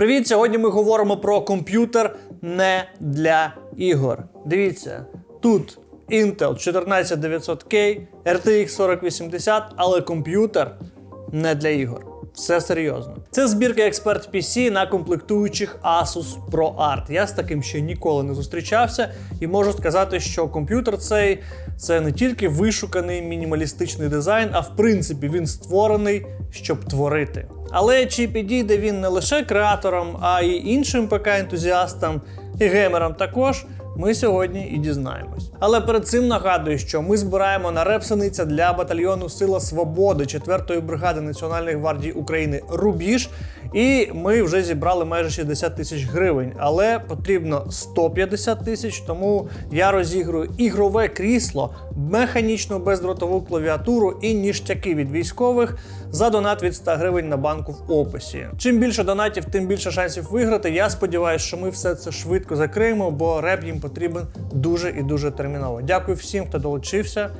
Привіт! Сьогодні ми говоримо про комп'ютер не для ігор. Дивіться, тут Intel 14900K, RTX 4080, але комп'ютер не для ігор. Все серйозно. Це збірка експерт PC на комплектуючих Asus ProArt. Я з таким ще ніколи не зустрічався, і можу сказати, що комп'ютер цей це не тільки вишуканий мінімалістичний дизайн, а в принципі він створений, щоб творити. Але чи підійде він не лише креаторам, а й іншим ПК-ентузіастам і геймерам також. Ми сьогодні і дізнаємось. Але перед цим нагадую, що ми збираємо на репсаниця для батальйону Сила Свободи 4-ї бригади Національної гвардії України Рубіж. І ми вже зібрали майже 60 тисяч гривень, але потрібно 150 тисяч, тому я розіграю ігрове крісло, механічну бездротову клавіатуру і ніштяки від військових за донат від 100 гривень на банку в описі. Чим більше донатів, тим більше шансів виграти. Я сподіваюся, що ми все це швидко закриємо, бо реп їм потрібен дуже і дуже терміново. Дякую всім, хто долучився.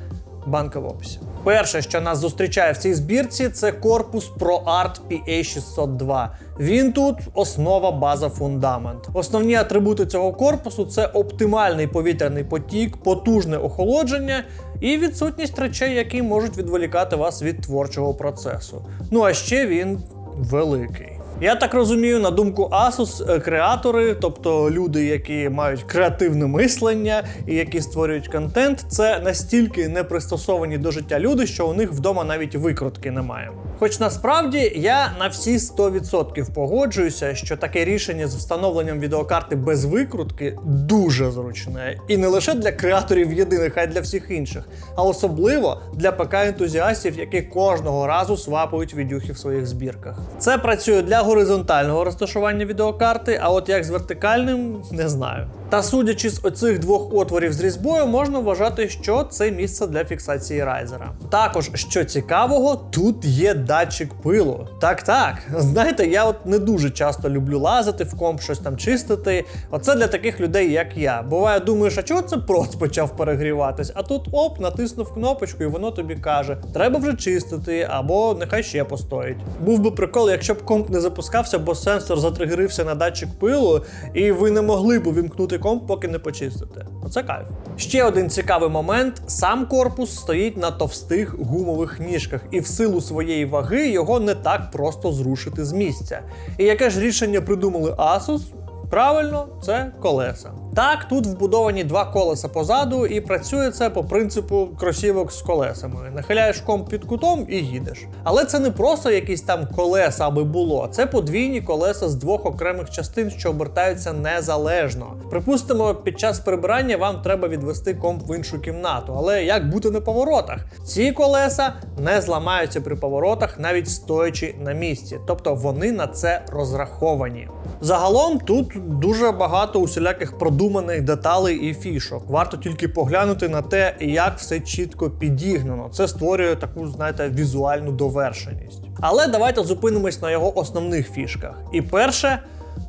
Банка в описі. Перше, що нас зустрічає в цій збірці, це корпус ProArt PA602. Він тут основа, база, фундамент. Основні атрибути цього корпусу це оптимальний повітряний потік, потужне охолодження і відсутність речей, які можуть відволікати вас від творчого процесу. Ну а ще він великий. Я так розумію, на думку Asus, е, креатори, тобто люди, які мають креативне мислення і які створюють контент, це настільки не пристосовані до життя люди, що у них вдома навіть викрутки немає. Хоч насправді я на всі 100% погоджуюся, що таке рішення з встановленням відеокарти без викрутки дуже зручне. І не лише для креаторів єдиних, а й для всіх інших, а особливо для ПК-ентузіастів, які кожного разу свапають відюхи в своїх збірках. Це працює для горизонтального розташування відеокарти, а от як з вертикальним, не знаю. Та судячи з оцих двох отворів з різьбою, можна вважати, що це місце для фіксації райзера. Також, що цікавого, тут є датчик пилу. Так, так. Знаєте, я от не дуже часто люблю лазити в комп, щось там чистити. Оце для таких людей, як я. Буває, думаєш, а чого це проц почав перегріватись? А тут оп, натиснув кнопочку, і воно тобі каже: треба вже чистити, або нехай ще постоїть. Був би прикол, якщо б комп не запускався, бо сенсор затригерився на датчик пилу, і ви не могли б увімкнути комп, поки не почистите. Оце кайф. Ще один цікавий момент: сам корпус стоїть на товстих гумових ніжках, і в силу своєї ваги його не так просто зрушити з місця. І яке ж рішення придумали Asus? Правильно, це колеса. Так, тут вбудовані два колеса позаду, і працює це по принципу кросівок з колесами. Нахиляєш комп під кутом і їдеш. Але це не просто якісь там колеса, аби було. Це подвійні колеса з двох окремих частин, що обертаються незалежно. Припустимо, під час прибирання вам треба відвести комп в іншу кімнату. Але як бути на поворотах? Ці колеса не зламаються при поворотах, навіть стоячи на місці. Тобто вони на це розраховані. Загалом тут дуже багато усіляких продуманих деталей і фішок. Варто тільки поглянути на те, як все чітко підігнано. Це створює таку, знаєте, візуальну довершеність. Але давайте зупинимось на його основних фішках. І перше,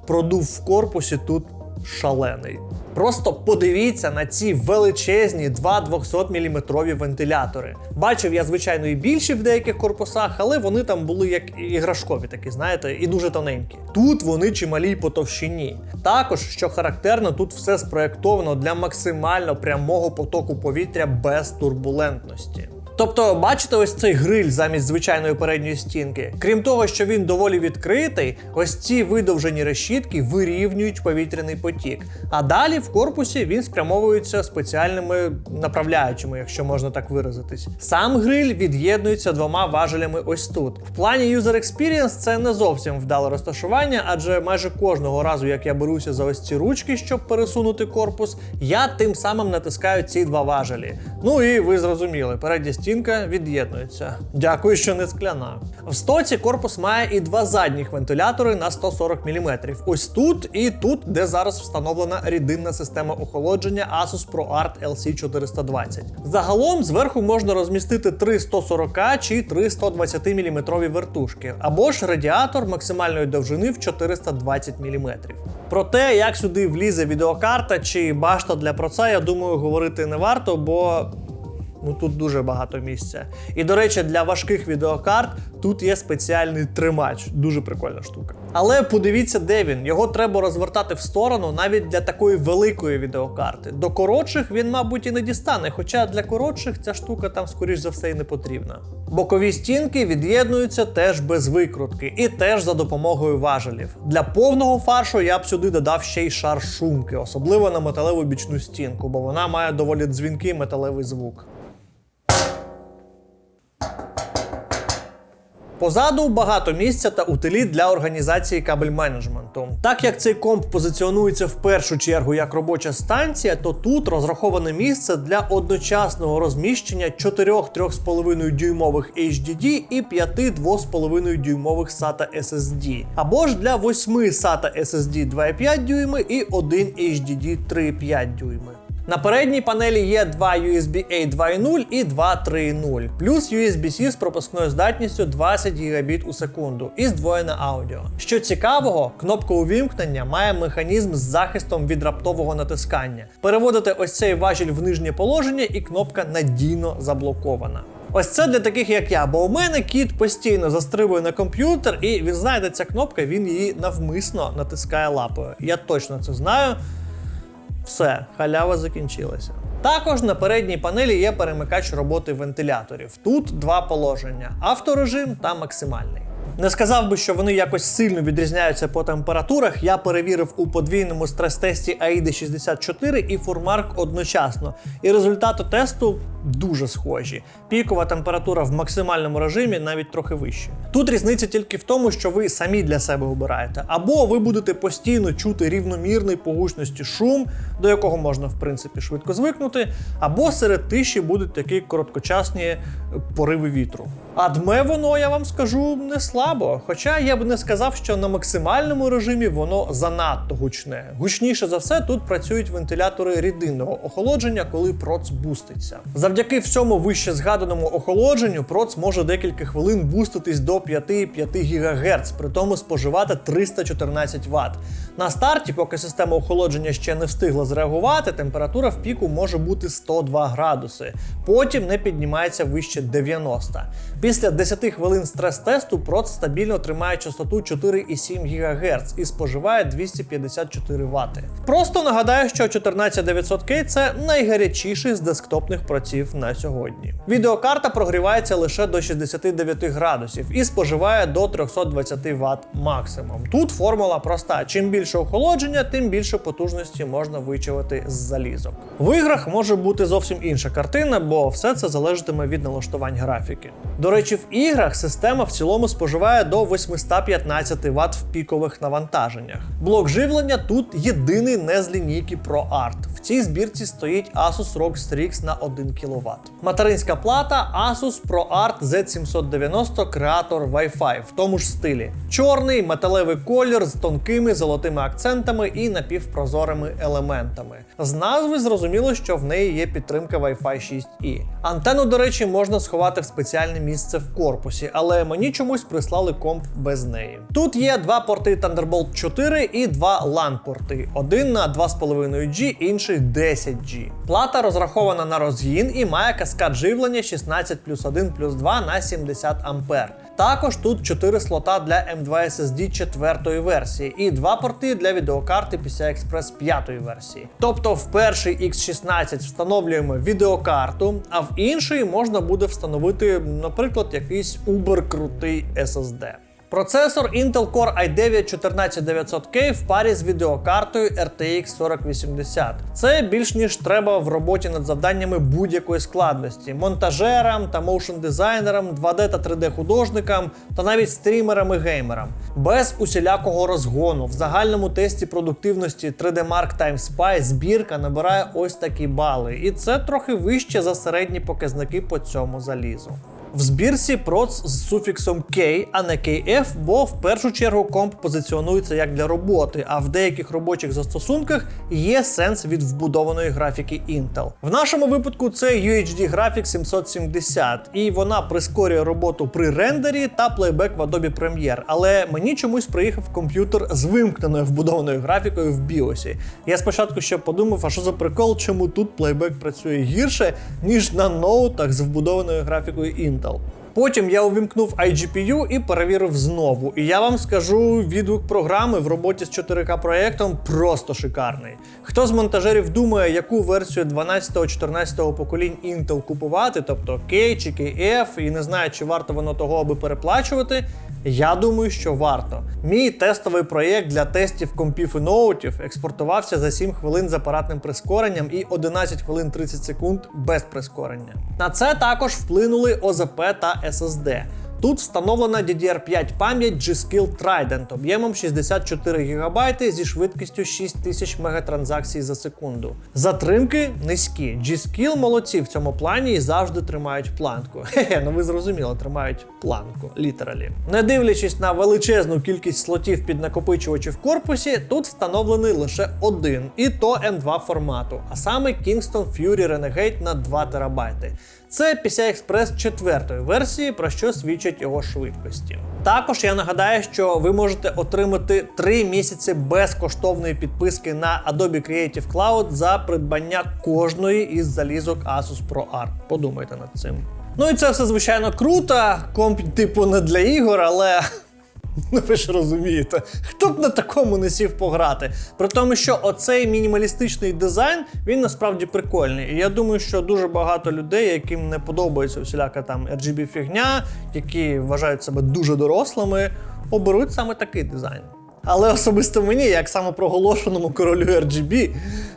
продув в корпусі тут шалений. Просто подивіться на ці величезні два 200-мм вентилятори. Бачив я, звичайно, і більші в деяких корпусах, але вони там були як іграшкові, такі, знаєте, і дуже тоненькі. Тут вони чималі по товщині. Також, що характерно, тут все спроєктовано для максимально прямого потоку повітря без турбулентності. Тобто, бачите, ось цей гриль замість звичайної передньої стінки. Крім того, що він доволі відкритий, ось ці видовжені решітки вирівнюють повітряний потік. А далі в корпусі він спрямовується спеціальними направляючими, якщо можна так виразитись. Сам гриль від'єднується двома важелями ось тут. В плані User Experience це не зовсім вдале розташування, адже майже кожного разу, як я беруся за ось ці ручки, щоб пересунути корпус, я тим самим натискаю ці два важелі. Ну і ви зрозуміли, передня стінка від'єднується. Дякую, що не скляна. В стоці корпус має і два задніх вентилятори на 140 мм. Ось тут і тут, де зараз встановлена рідинна система охолодження Asus ProArt LC420. Загалом зверху можна розмістити три 140 чи три 120 мм вертушки, або ж радіатор максимальної довжини в 420 мм. Про те, як сюди влізе відеокарта чи башта для проца, я думаю, говорити не варто, бо ну тут дуже багато місця. І до речі, для важких відеокарт тут є спеціальний тримач. Дуже прикольна штука. Але подивіться, де він. Його треба розвертати в сторону навіть для такої великої відеокарти. До коротших він, мабуть, і не дістане, хоча для коротших ця штука там, скоріш за все, і не потрібна. Бокові стінки від'єднуються теж без викрутки і теж за допомогою важелів. Для повного фаршу я б сюди додав ще й шар шумки, особливо на металеву бічну стінку, бо вона має доволі дзвінкий металевий звук. Позаду багато місця та утиліт для організації кабель менеджменту. Так як цей комп позиціонується в першу чергу як робоча станція, то тут розраховане місце для одночасного розміщення 4 3,5 дюймових HDD і 5 2,5 дюймових SATA SSD, або ж для 8 SATA SSD 2,5 дюйми і 1 HDD 3,5 дюйми. На передній панелі є два USB-A 2.0 і 2.3.0, плюс USB-C з пропускною здатністю 20 Гбіт у секунду і здвоєне аудіо. Що цікавого, кнопка увімкнення має механізм з захистом від раптового натискання. Переводите ось цей важіль в нижнє положення, і кнопка надійно заблокована. Ось це для таких, як я, бо у мене кіт постійно застрибує на комп'ютер, і він знаєте, ця кнопка він її навмисно натискає лапою. Я точно це знаю. Все, халява закінчилася. Також на передній панелі є перемикач роботи вентиляторів. Тут два положення: авторежим та максимальний. Не сказав би, що вони якось сильно відрізняються по температурах. Я перевірив у подвійному стрес-тесті AIDA 64 і Furmark одночасно. І результати тесту дуже схожі. Пікова температура в максимальному режимі навіть трохи вище. Тут різниця тільки в тому, що ви самі для себе обираєте, або ви будете постійно чути рівномірний по гучності шум, до якого можна в принципі швидко звикнути, або серед тиші будуть такі короткочасні пориви вітру. А дме воно, я вам скажу, не слабо. Хоча я б не сказав, що на максимальному режимі воно занадто гучне. Гучніше за все тут працюють вентилятори рідинного охолодження, коли проц буститься. Завдяки всьому вище згаданому охолодженню проц може декілька хвилин буститись до 5,5 ГГц, при тому споживати 314 Вт. На старті, поки система охолодження ще не встигла зреагувати, температура в піку може бути 102 градуси. Потім не піднімається вище 90. Після 10 хвилин стрес-тесту проц стабільно тримає частоту 4,7 ГГц і споживає 254 Вт. Просто нагадаю, що 14900K це найгарячіший з десктопних проців на сьогодні. Відеокарта прогрівається лише до 69 градусів і споживає до 320 Вт максимум. Тут формула проста: чим більше охолодження, тим більше потужності можна вичавити з залізок. В іграх може бути зовсім інша картина, бо все це залежатиме від налаштувань графіки. До речі, в іграх система в цілому споживає до 815 Вт в пікових навантаженнях. Блок живлення тут єдиний не з лінійки ProArt. Цій збірці стоїть Asus ROG Strix на 1 кВт. Материнська плата Asus ProArt Z790 Creator Wi-Fi в тому ж стилі. Чорний металевий колір з тонкими золотими акцентами і напівпрозорими елементами. З назви зрозуміло, що в неї є підтримка Wi-Fi 6E. Антенну, до речі, можна сховати в спеціальне місце в корпусі, але мені чомусь прислали комп без неї. Тут є два порти Thunderbolt 4 і два LAN-порти. Один на 2,5G, інший 10G. Плата розрахована на розгін і має каскад живлення 16 плюс 1 плюс 2 на 70 А. Також тут 4 слота для M2 SSD 4 версії і два порти для відеокарти PCI Express 5 версії. Тобто в перший X16 встановлюємо відеокарту, а в інший можна буде встановити, наприклад, якийсь убер крутий SSD. Процесор Intel Core i9 14900K в парі з відеокартою RTX 4080. Це більш ніж треба в роботі над завданнями будь-якої складності: монтажерам та моушн дизайнерам, 2D та 3D художникам та навіть стрімерам і геймерам. Без усілякого розгону в загальному тесті продуктивності 3D Mark Time Spy збірка набирає ось такі бали, і це трохи вище за середні показники по цьому залізу. В збірці проц з суфіксом K, а не KF, бо в першу чергу комп позиціонується як для роботи, а в деяких робочих застосунках є сенс від вбудованої графіки Intel. В нашому випадку це UHD Graphics 770, і вона прискорює роботу при рендері та плейбек в Adobe Premiere. Але мені чомусь приїхав комп'ютер з вимкненою вбудованою графікою в BIOS. Я спочатку ще подумав, а що за прикол, чому тут плейбек працює гірше, ніж на ноутах з вбудованою графікою Intel. Потім я увімкнув iGPU і перевірив знову. І я вам скажу, відгук програми в роботі з 4К проєктом просто шикарний. Хто з монтажерів думає, яку версію 12-14 поколінь Intel купувати, тобто K чи KF, і не знає, чи варто воно того, аби переплачувати. Я думаю, що варто. Мій тестовий проєкт для тестів компів і ноутів експортувався за 7 хвилин з апаратним прискоренням і 11 хвилин 30 секунд без прискорення. На це також вплинули ОЗП та SSD. Тут встановлена DDR5 пам'ять G-Skill Trident об'ємом 64 ГБ зі швидкістю 6000 мегатранзакцій за секунду. Затримки низькі. G-Skill молодці в цьому плані і завжди тримають планку. Хе-хе, ну ви зрозуміли, тримають планку, літералі. Не дивлячись на величезну кількість слотів під накопичувачі в корпусі, тут встановлений лише один, і то M2 формату, а саме Kingston Fury Renegade на 2 ТБ. Це PCI Express 4 версії, про що свідчать його швидкості. Також я нагадаю, що ви можете отримати 3 місяці безкоштовної підписки на Adobe Creative Cloud за придбання кожної із залізок Asus ProArt. Подумайте над цим. Ну і це все звичайно круто. Комп, типу, не для ігор, але Ну, ви ж розумієте, хто б на такому не сів пограти. При тому, що оцей мінімалістичний дизайн він насправді прикольний. І я думаю, що дуже багато людей, яким не подобається всіляка там RGB фігня, які вважають себе дуже дорослими, оберуть саме такий дизайн. Але особисто мені, як самопроголошеному королю RGB,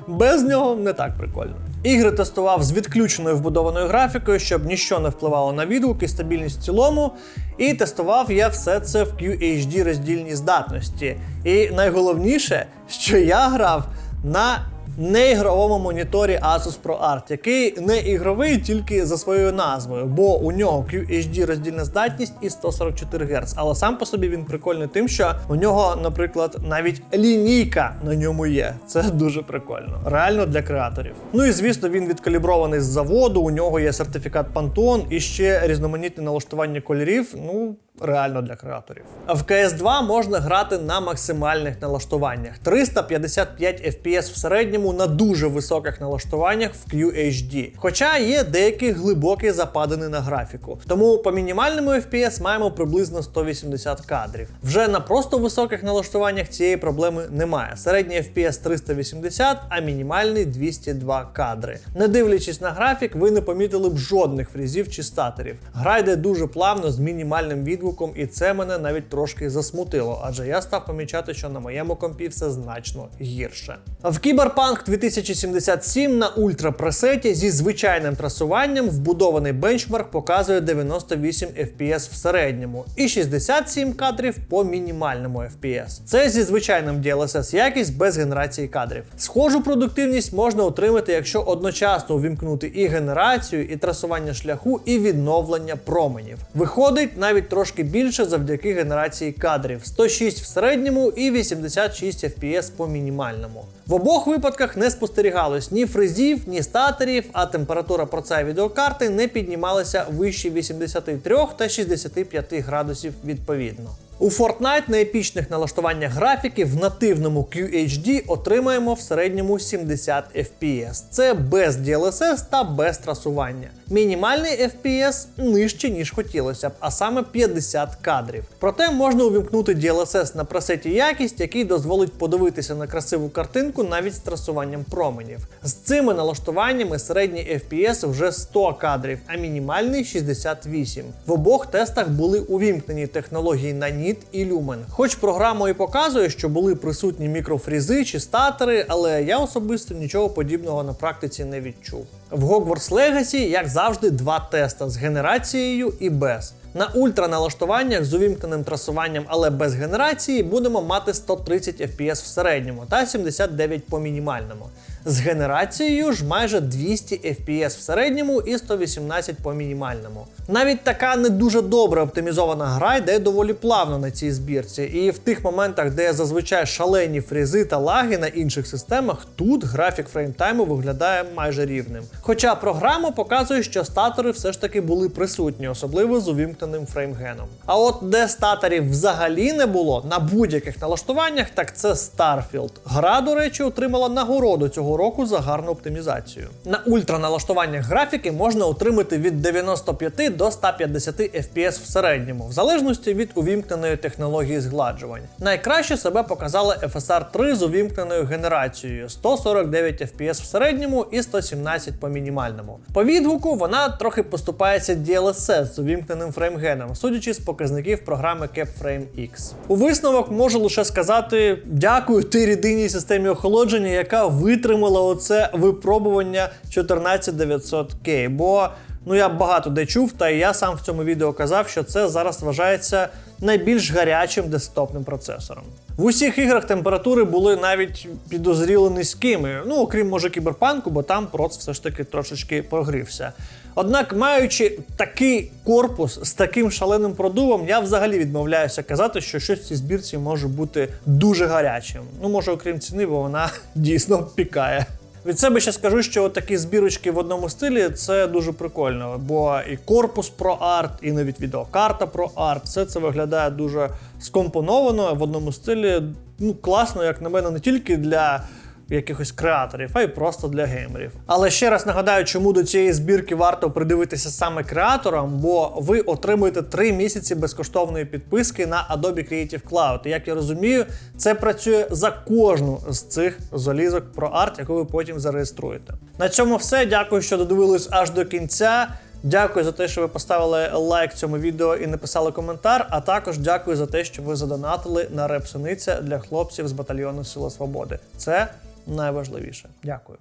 без нього не так прикольно. Ігри тестував з відключеною вбудованою графікою, щоб ніщо не впливало на відгук і стабільність в цілому. І тестував я все це в QHD роздільній здатності. І найголовніше, що я грав на неігровому моніторі Asus ProArt, який не ігровий тільки за своєю назвою, бо у нього QHD роздільна здатність і 144 Гц. Але сам по собі він прикольний тим, що у нього, наприклад, навіть лінійка на ньому є. Це дуже прикольно. Реально для креаторів. Ну і звісно, він відкалібрований з заводу. У нього є сертифікат Pantone і ще різноманітне налаштування кольорів. Ну. Реально для креаторів. В CS2 можна грати на максимальних налаштуваннях 355 FPS в середньому на дуже високих налаштуваннях в QHD. Хоча є деякі глибокі западини на графіку. Тому по мінімальному FPS маємо приблизно 180 кадрів. Вже на просто високих налаштуваннях цієї проблеми немає. Середній FPS 380, а мінімальний 202 кадри. Не дивлячись на графік, ви не помітили б жодних фрізів чи статорів. Гра йде дуже плавно з мінімальним відгуком відгуком, і це мене навіть трошки засмутило, адже я став помічати, що на моєму компі все значно гірше. В Cyberpunk 2077 на ультрапресеті зі звичайним трасуванням вбудований бенчмарк показує 98 FPS в середньому і 67 кадрів по мінімальному FPS. Це зі звичайним DLSS якість без генерації кадрів. Схожу продуктивність можна отримати, якщо одночасно увімкнути і генерацію, і трасування шляху, і відновлення променів. Виходить навіть трошки більше завдяки генерації кадрів 106 в середньому і 86 FPS по мінімальному. В обох випадках не спостерігалось ні фризів, ні статорів, а температура проца відеокарти не піднімалася вище 83 та 65 градусів відповідно. У Fortnite на епічних налаштуваннях графіки в нативному QHD отримаємо в середньому 70 FPS. Це без DLSS та без трасування. Мінімальний FPS нижче, ніж хотілося б, а саме 50 кадрів. Проте можна увімкнути DLSS на пресеті якість, який дозволить подивитися на красиву картинку навіть з трасуванням променів. З цими налаштуваннями середній FPS вже 100 кадрів, а мінімальний 68. В обох тестах були увімкнені технології на Nit і люмен. Хоч програма і показує, що були присутні мікрофрізи чи статери, але я особисто нічого подібного на практиці не відчув. В Hogwarts Legacy, як завжди, два теста з генерацією і без. На ультраналаштуваннях з увімкненим трасуванням, але без генерації, будемо мати 130 FPS в середньому та 79 по мінімальному. З генерацією ж майже 200 FPS в середньому і 118 по мінімальному. Навіть така не дуже добре оптимізована гра йде доволі плавно на цій збірці, і в тих моментах, де зазвичай шалені фрізи та лаги на інших системах, тут графік фреймтайму виглядає майже рівним. Хоча програма показує, що статори все ж таки були присутні, особливо з увімкненим фреймгеном. А от де статорів взагалі не було на будь-яких налаштуваннях, так це Starfield. Гра, до речі, отримала нагороду цього року за гарну оптимізацію. На ультраналаштуваннях графіки можна отримати від 95 до 150 FPS в середньому, в залежності від увімкненої технології згладжувань. Найкраще себе показала FSR 3 з увімкненою генерацією 149 FPS в середньому і 117 по мінімальному. По відгуку вона трохи поступається DLSS з увімкненим фреймгеном, судячи з показників програми CapFrame X. У висновок можу лише сказати дякую тій рідинній системі охолодження, яка витримала оце випробування 14900K. Бо ну я багато де чув, та і я сам в цьому відео казав, що це зараз вважається найбільш гарячим десктопним процесором. В усіх іграх температури були навіть підозріло низькими, ну окрім може кіберпанку, бо там проц все ж таки трошечки прогрівся. Однак, маючи такий корпус з таким шаленим продувом, я взагалі відмовляюся казати, що щось в цій збірці може бути дуже гарячим. Ну, може, окрім ціни, бо вона дійсно пікає. Від себе ще скажу, що такі збірочки в одному стилі це дуже прикольно, бо і корпус про арт, і навіть відеокарта про арт, все це виглядає дуже скомпоновано в одному стилі. Ну, класно, як на мене, не тільки для якихось креаторів, а й просто для геймерів. Але ще раз нагадаю, чому до цієї збірки варто придивитися саме креаторам, бо ви отримуєте 3 місяці безкоштовної підписки на Adobe Creative Cloud. І як я розумію, це працює за кожну з цих залізок про арт, яку ви потім зареєструєте. На цьому все. Дякую, що додивились аж до кінця. Дякую за те, що ви поставили лайк цьому відео і написали коментар. А також дякую за те, що ви задонатили на репсиниця для хлопців з батальйону Сила Свободи. Це найважливіше. Дякую.